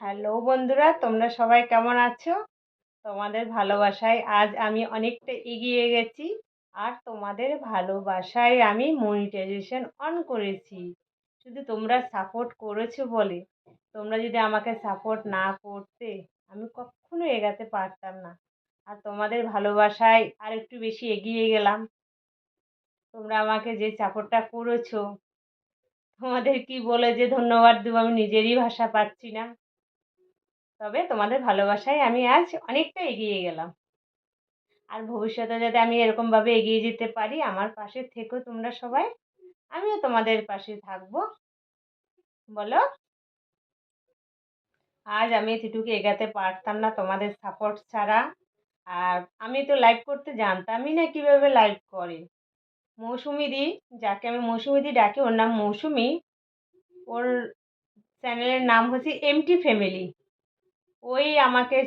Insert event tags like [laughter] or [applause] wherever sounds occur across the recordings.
Hello বন্ধুরা, তোমরা সবাই কেমন আছো? তোমাদের ভালোবাসায় আজ আমি অনেকটা এগিয়ে গেছি আর তোমাদের ভালোবাসায় আমি মনিটাইজেশন অন করেছি। শুধু তোমরা সাপোর্ট করেছ বলে, তোমরা যদি আমাকে সাপোর্ট না করতে, আমি কখনো এগাতে পারতাম না। আর তোমাদের ভালোবাসায় আর একটু বেশি এগিয়ে গেলাম। তোমরা আমাকে যে সাপোর্টটা করেছ, তোমাদের কি বলে যে ধন্যবাদ দেবো আমি নিজেরই ভাষা পাচ্ছি না। তবে তোমাদের ভালোবাসায় আমি আজ অনেকটা এগিয়ে গেলাম। আর ভবিষ্যতে যাতে আমি এরকমভাবে এগিয়ে যেতে পারি, আমার পাশে থেকো তোমরা সবাই। আমিও তোমাদের পাশে থাকব। বলো? আজ আমি এতটুকু এগাতে পারতাম না তোমাদের সাপোর্ট ছাড়া। আর আমি তো লাইভ করতে জানতামই না কীভাবে লাইভ করে। মৌসুমি দি, যাকে আমি মৌসুমি দি ডাকি, ওর নাম মৌসুমি। ওর চ্যানেলের নাম হচ্ছে এমটি ফ্যামিলি ওই আমাকে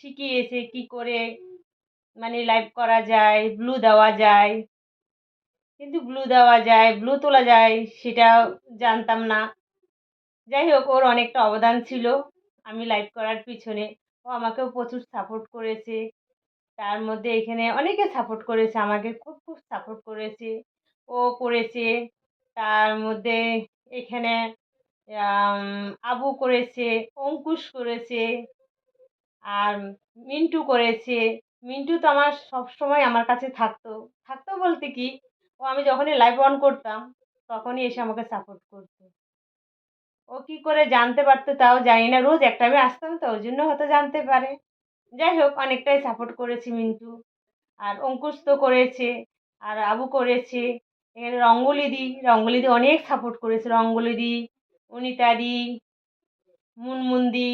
শিখিয়েছে কি করে মানে লাইভ করা যায় ব্লু দেওয়া যায়। কিন্তু ব্লু দেওয়া যায় ব্লু তোলা যায়, সেটা জানতাম না। যাই হোক, ওর অনেকটা অবদান ছিল আমি লাইভ করার পিছনে। ও আমাকেও প্রচুর সাপোর্ট করেছে। তার মধ্যে এখানে অনেকে সাপোর্ট করেছে আমাকে, খুব খুব সাপোর্ট করেছে। ও করেছে। তার মধ্যে এখানে আবু করেছে, অঙ্কুশ করেছে, আর মিন্টু করেছে। মিন্টু তো আমার সব সময় আমার কাছে থাকতো। থাকতো বলতে কি, ও আমি যখনই লাইভ অন করতাম, তখনই এসে আমাকে সাপোর্ট করতো। ও কী করে জানতে পারতো তাও জানি না। রোজ একটা আমি আসতাম তো, ওই জন্য হয়তো জানতে পারে। যাই হোক, অনেকটাই সাপোর্ট করেছি মিন্টু। আর অঙ্কুশ তো করেছে, আর আবু করেছে। এখানে রঙ্গলি দি রঙ্গলি দি অনেক সাপোর্ট করেছে। রঙ্গলি দি অনিতা দি মুনমুন দি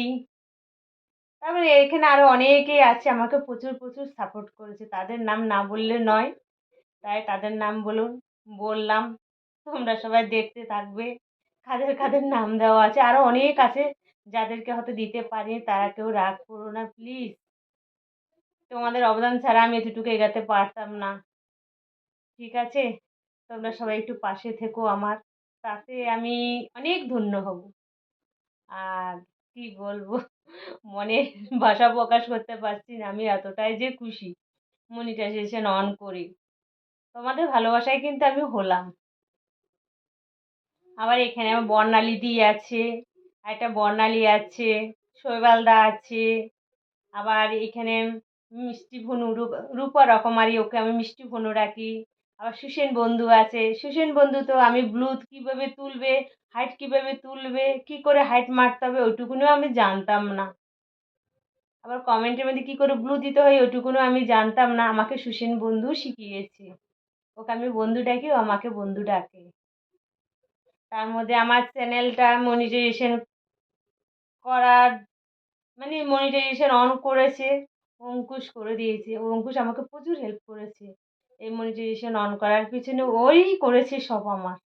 তারপরে এখানে আরও অনেকেই আছে, আমাকে প্রচুর প্রচুর সাপোর্ট করেছে। তাদের নাম না বললে নয়, তাই তাদের নাম বলুন, বললাম, তোমরা সবাই দেখতে থাকবে। কাদের কাদের নাম দেওয়া আছে? আরও অনেক আছে যাদেরকে হয়তো দিতে পারি, তারা কেউ রাগ করো না প্লিজ তোমাদের অবদান ছাড়া আমি এতটুকু এগাতে পারতাম না। ঠিক আছে? তোমরা সবাই একটু পাশে থেকো আমার। তাতে আমি অনেক ধন্য হব। আর কি বলব? [laughs] মনে ভাষা প্রকাশ করতে পারছি না, আমি এতটাই যে খুশি মনিটাইজেশন অন করে। তোমাদের ভালোবাসায় কিন্তু আমি হলাম। আবার এখানে আমার বর্ণালী দি আছে একটা বর্ণালী আছে শৈবালদা আছে, আবার এখানে মিষ্টি ভনু রূপা রকমারি, ওকে আমি মিষ্টি ভনু রাখি আবার সুসেন বন্ধু আছে। সুসেন বন্ধু তো আমি ব্লুথ কীভাবে তুলবে হাইট কীভাবে তুলবে, কী করে হাইট মারতে হবে ওইটুকুনিও আমি জানতাম না। আবার কমেন্টের মধ্যে কী করে ব্লু দিতে হয় ওইটুকুনও আমি জানতাম না। আমাকে সুসেন বন্ধু শিখিয়েছে। ওকে আমি বন্ধু ডাকি, ও আমাকে বন্ধু ডাকে। তার মধ্যে আমার চ্যানেলটা মনিটাইজেশন করার মানে মনিটাইজেশন অন করেছে, অঙ্কুশ করে দিয়েছে। অঙ্কুশ আমাকে প্রচুর হেল্প করেছে। এই মনিটাইজেশন অন করার পিছনে ওই করেছে সব আমার।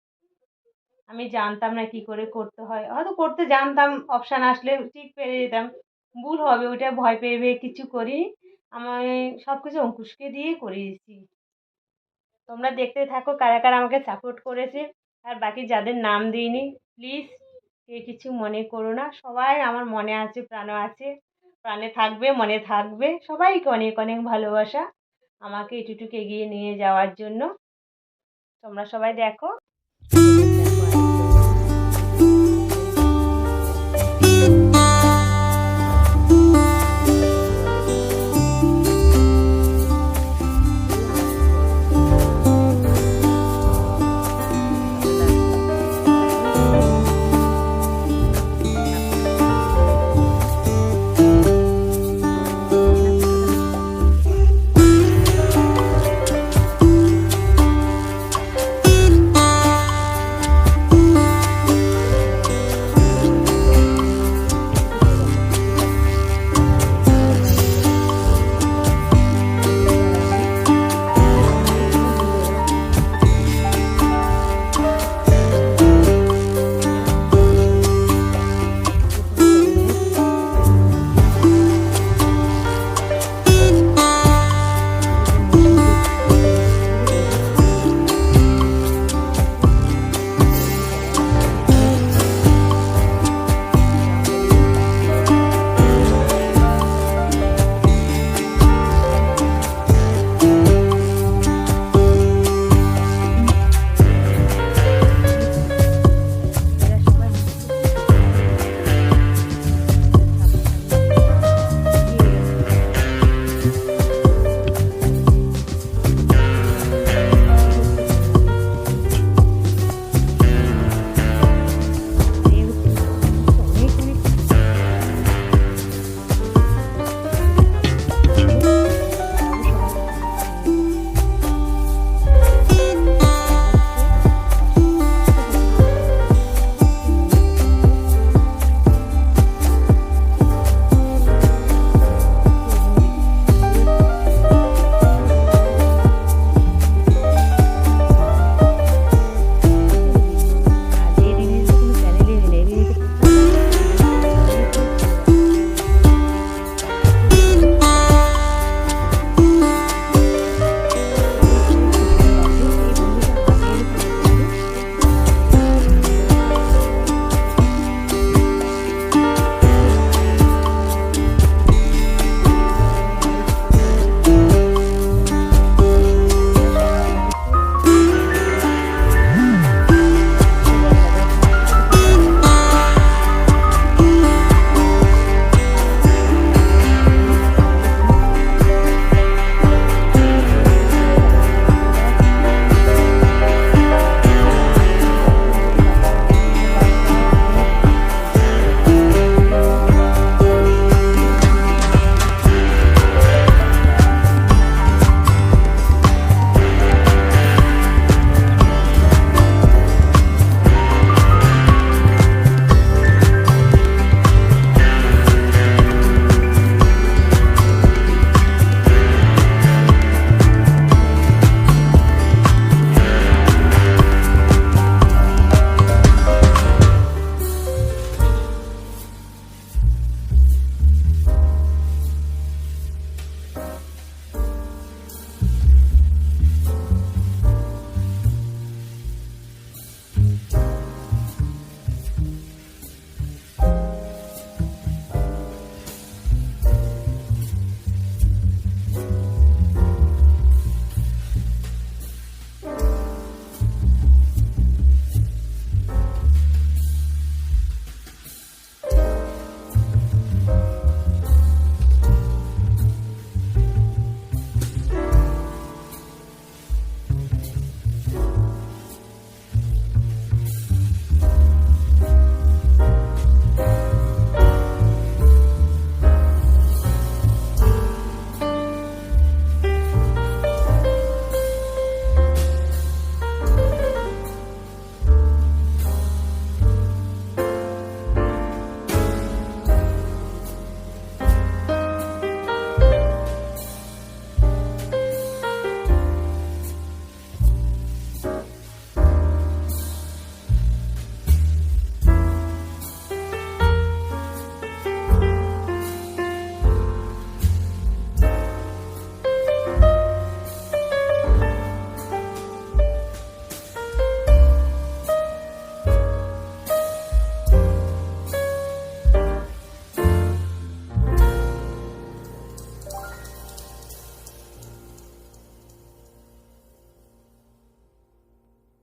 আমি জানতাম না কি করে করতে হয়। হয়তো করতে জানতাম অপশান আসলে ঠিক পেরে যেতাম। ভুল হবে, ওইটা ভয় পেয়ে পেয়ে কিছু করি। আমি সব কিছু অঙ্কুশকে দিয়েই করিয়েছি। তোমরা দেখতে থাকো কারা কারা আমাকে সাপোর্ট করেছে। আর বাকি যাদের নাম দিইনি প্লিজ কে কিছু মনে করো না। সবাই আমার মনে আছে প্রাণে আছে। প্রাণে থাকবে, মনে থাকবে। সবাইকে অনেক অনেক ভালোবাসা। আমাকে এটুটুকু এগিয়ে নিয়ে যাওয়ার জন্য। তোমরা সবাই দেখো।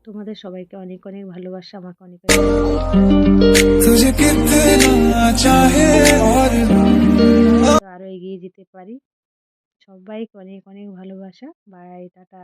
তোমাদের সবাইকে অনেক অনেক ভালোবাসা আমাকে অনেক আরও এগিয়ে যেতে পারি। সবাইকে অনেক অনেক ভালোবাসা। Bye tata.